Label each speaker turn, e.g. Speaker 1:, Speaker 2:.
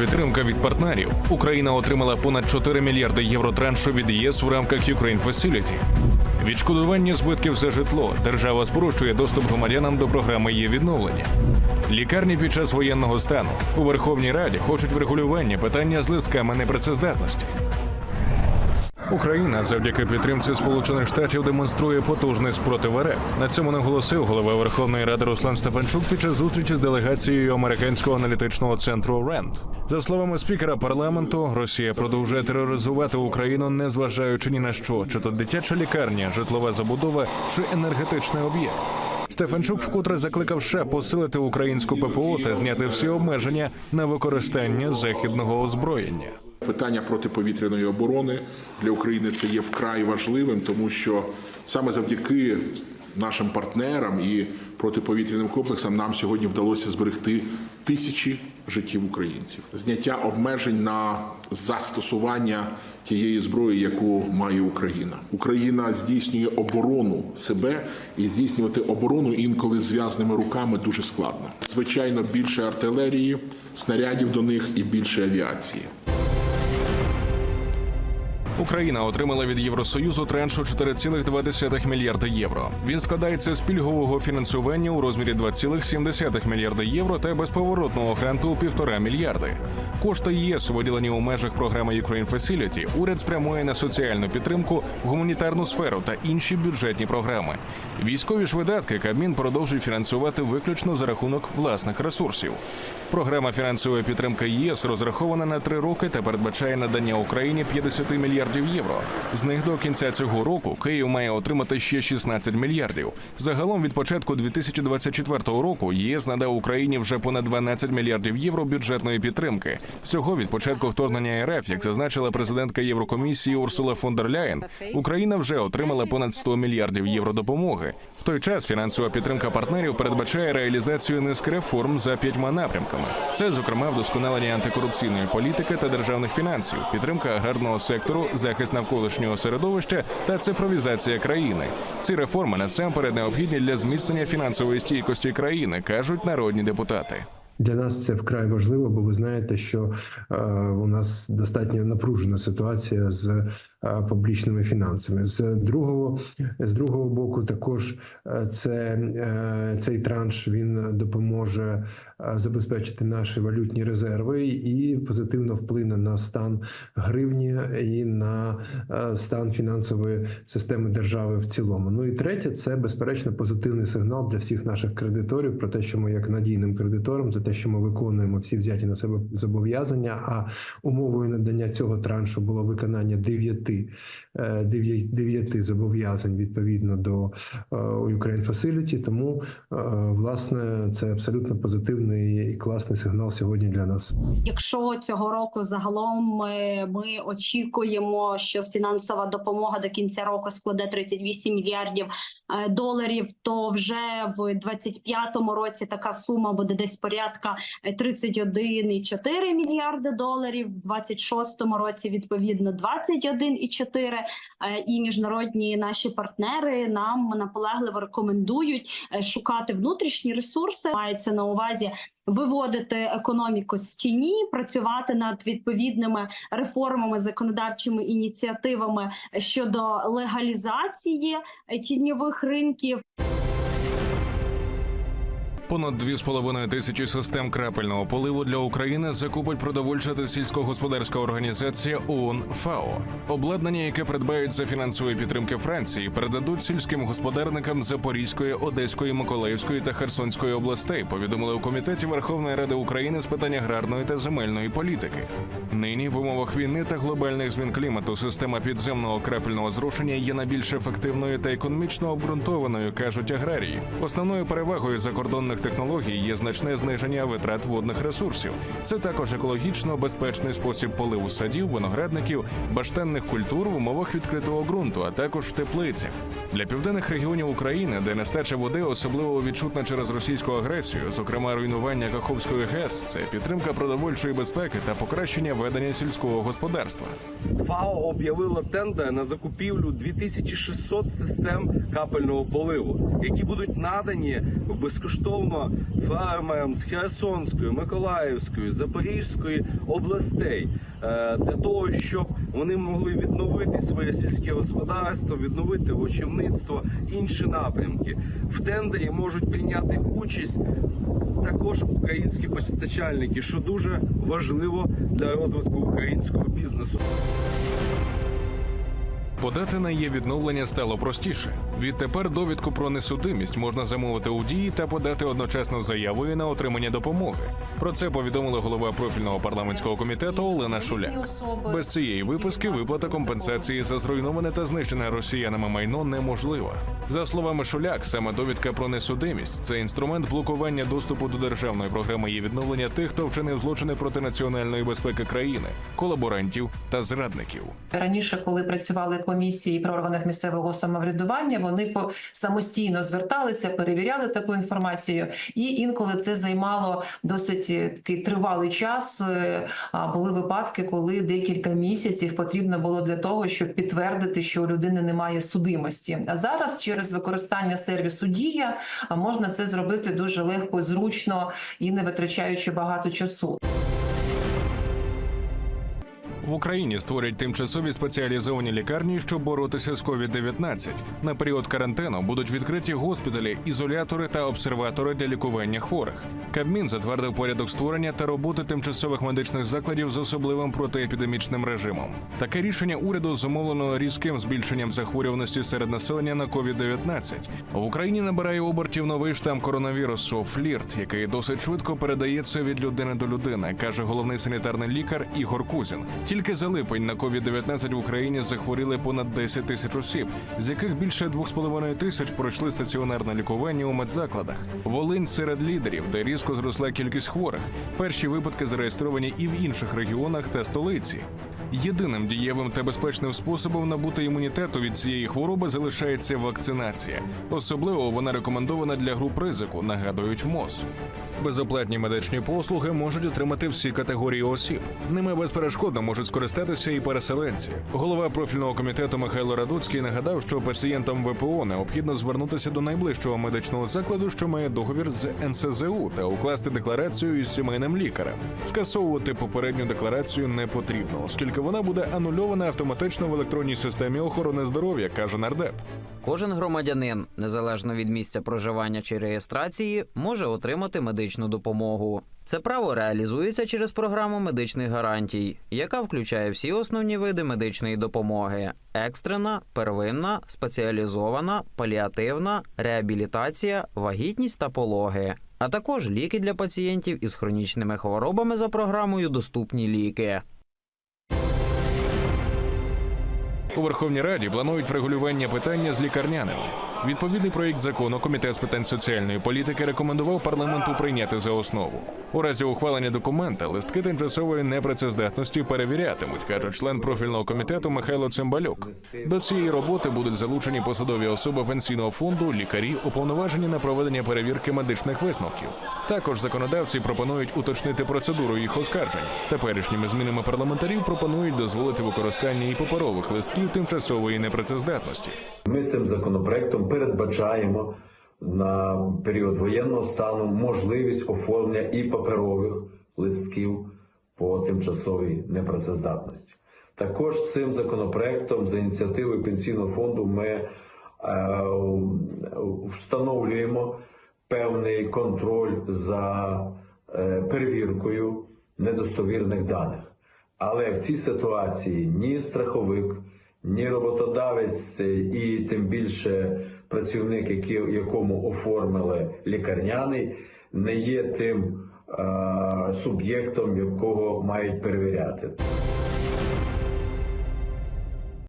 Speaker 1: Підтримка від партнерів. Україна отримала понад 4 мільярди євро траншу від ЄС в рамках Ukraine Facility. Відшкодування збитків за житло. Держава спрощує доступ громадянам до програми є відновлення. Лікарні під час воєнного стану у Верховній Раді хочуть врегулювання питання з листками непрацездатності. Україна завдяки підтримці Сполучених Штатів демонструє потужний спротив РФ. На цьому наголосив голова Верховної Ради Руслан Стефанчук під час зустрічі з делегацією американського аналітичного центру РЕНД. За словами спікера парламенту, Росія продовжує тероризувати Україну, не зважаючи ні на що, чи то дитяча лікарня, житлова забудова чи енергетичний об'єкт. Стефанчук вкотре закликав США посилити українську ППО та зняти всі обмеження на використання західного озброєння.
Speaker 2: Питання протиповітряної оборони для України це є вкрай важливим, тому що саме завдяки нашим партнерам і протиповітряним комплексам нам сьогодні вдалося зберегти тисячі життів українців. Зняття обмежень на застосування тієї зброї, яку має Україна. Україна здійснює оборону себе і здійснювати оборону інколи зв'язними руками дуже складно. Звичайно, більше артилерії, снарядів до них і більше авіації.
Speaker 1: Україна отримала від Євросоюзу траншу 4,2 мільярда євро. Він складається з пільгового фінансування у розмірі 2,7 мільярда євро та безповоротного гранту у 1,5 мільярди. Кошти ЄС, виділені у межах програми Ukraine Facility, уряд спрямує на соціальну підтримку, гуманітарну сферу та інші бюджетні програми. Військові ж видатки Кабмін продовжує фінансувати виключно за рахунок власних ресурсів. Програма фінансової підтримки ЄС розрахована на три роки та передбачає надання Україні 50 мільярдів євро. З них до кінця цього року Київ має отримати ще 16 мільярдів. Загалом від початку 2024 року ЄС надав Україні вже понад 12 мільярдів євро бюджетної підтримки. Всього від початку вторгнення РФ, як зазначила президентка Єврокомісії Урсула фон дер Ляєн, Україна вже отримала понад 100 мільярдів євро допомоги. В той час фінансова підтримка партнерів передбачає реалізацію низки реформ за п'ятьма напрямками. Це, зокрема, вдосконалення антикорупційної політики та державних фінансів, підтримка аграрного сектору, захист навколишнього середовища та цифровізація країни. Ці реформи насамперед необхідні для зміцнення фінансової стійкості країни, кажуть народні депутати.
Speaker 3: Для нас це вкрай важливо, бо ви знаєте, що е, у нас достатньо напружена ситуація з е, публічними фінансами. З другого з другого боку, також е, це е, цей транш він допоможе забезпечити наші валютні резерви і позитивно вплине на стан гривні і на е, стан фінансової системи держави в цілому. Ну і третє, це безперечно позитивний сигнал для всіх наших кредиторів про те, що ми як надійним кредитором за те, що ми виконуємо всі взяті на себе зобов'язання. А умовою надання цього траншу було виконання дев'яти е, дев'я- дев'яти зобов'язань відповідно до е, Ukraine Facility. Тому е, власне це абсолютно позитивний і класний сигнал сьогодні для нас.
Speaker 4: Якщо цього року загалом ми, ми очікуємо, що фінансова допомога до кінця року складе 38 мільярдів е, доларів, то вже в 25-му році така сума буде десь порядка е, 31,4 мільярди доларів. В 26-му році відповідно 21,4. Е, І міжнародні наші партнери нам наполегливо рекомендують е, шукати внутрішні ресурси. Мається на увазі виводити економіку з тіні, працювати над відповідними реформами, законодавчими ініціативами щодо легалізації тіньових ринків.
Speaker 1: Понад 2,5 тисячі систем крапельного поливу для України закупить продовольча та сільськогосподарська організація ООН ФАО. Обладнання, яке придбають за фінансової підтримки Франції, передадуть сільським господарникам Запорізької, Одеської, Миколаївської та Херсонської областей. Повідомили у комітеті Верховної Ради України з питань аграрної та земельної політики. Нині в умовах війни та глобальних змін клімату система підземного крапельного зрушення є найбільш ефективною та економічно обґрунтованою, кажуть аграрії. Основною перевагою закордонних технологій є значне зниження витрат водних ресурсів. Це також екологічно безпечний спосіб поливу садів, виноградників, баштанних культур в умовах відкритого ґрунту, а також в теплицях. Для південних регіонів України, де нестача води особливо відчутна через російську агресію, зокрема руйнування Каховської ГЕС, це підтримка продовольчої безпеки та покращення ведення сільського господарства.
Speaker 5: ФАО об'явило тендер на закупівлю 2600 систем капельного поливу, які будуть надані в допомога фермерам з Херсонської, Миколаївської, Запорізької областей е, для того, щоб вони могли відновити своє сільське господарство, відновити вочівництво, інші напрямки. В тендері можуть прийняти участь також українські постачальники, що дуже важливо для розвитку українського бізнесу.
Speaker 1: Подати на її відновлення стало простіше. Відтепер довідку про несудимість можна замовити у дії та подати одночасно заявою на отримання допомоги. Про це повідомила голова профільного парламентського комітету Олена Шуляк. Без цієї виписки виплата компенсації за зруйноване та знищене росіянами майно неможлива. За словами Шуляк, саме довідка про несудимість це інструмент блокування доступу до державної програми її відновлення тих, хто вчинив злочини проти національної безпеки країни, колаборантів та зрадників.
Speaker 6: Раніше, коли працювали комісії при органах місцевого самоврядування, вони по самостійно зверталися, перевіряли таку інформацію, і інколи це займало досить е, такий тривалий час. Е, були випадки, коли декілька місяців потрібно було для того, щоб підтвердити, що у людини немає судимості. А зараз через використання сервісу Дія можна це зробити дуже легко, зручно і не витрачаючи багато часу.
Speaker 1: В Україні створять тимчасові спеціалізовані лікарні, щоб боротися з COVID-19. На період карантину будуть відкриті госпіталі, ізолятори та обсерватори для лікування хворих. Кабмін затвердив порядок створення та роботи тимчасових медичних закладів з особливим протиепідемічним режимом. Таке рішення уряду зумовлено різким збільшенням захворюваності серед населення на COVID-19. В Україні набирає обертів новий штам коронавірусу флірт, який досить швидко передається від людини до людини, каже головний санітарний лікар Ігор Кузін. Тільки за липень на COVID-19 в Україні захворіли понад 10 тисяч осіб, з яких більше 2,5 тисяч пройшли стаціонарне лікування у медзакладах. Волинь серед лідерів, де різко зросла кількість хворих. Перші випадки зареєстровані і в інших регіонах та столиці. Єдиним дієвим та безпечним способом набути імунітету від цієї хвороби залишається вакцинація. Особливо вона рекомендована для груп ризику, нагадують в МОЗ. Безоплатні медичні послуги можуть отримати всі категорії осіб. Ними безперешкодно можуть скористатися і переселенці. Голова профільного комітету Михайло Радуцький нагадав, що пацієнтам ВПО необхідно звернутися до найближчого медичного закладу, що має договір з НСЗУ, та укласти декларацію із сімейним лікарем. Скасовувати попередню декларацію не потрібно, оскільки вона буде анульована автоматично в електронній системі охорони здоров'я, каже нардеп.
Speaker 7: Кожен громадянин, незалежно від місця проживання чи реєстрації, може отримати медичну допомогу. Це право реалізується через програму медичних гарантій, яка включає всі основні види медичної допомоги: екстрена, первинна, спеціалізована, паліативна, реабілітація, вагітність та пологи. А також ліки для пацієнтів із хронічними хворобами за програмою Доступні ліки.
Speaker 1: У Верховній Раді планують врегулювання питання з лікарняними. Відповідний проєкт закону Комітет з питань соціальної політики рекомендував парламенту прийняти за основу. У разі ухвалення документа листки тимчасової непрацездатності перевірятимуть, каже член профільного комітету Михайло Цимбалюк. До цієї роботи будуть залучені посадові особи пенсійного фонду, лікарі, уповноважені на проведення перевірки медичних висновків. Також законодавці пропонують уточнити процедуру їх оскаржень. Теперішніми змінами парламентарів пропонують дозволити використання і паперових листків тимчасової непрацездатності.
Speaker 8: Ми цим законопроектом передбачаємо на період воєнного стану можливість оформлення і паперових листків по тимчасовій непрацездатності. Також цим законопроектом за ініціативою пенсійного фонду ми е, встановлюємо певний контроль за е, перевіркою недостовірних даних. Але в цій ситуації ні страховик, ні роботодавець, і тим більше працівник, який, якому оформили лікарняний, не є тим е, суб'єктом, якого мають перевіряти.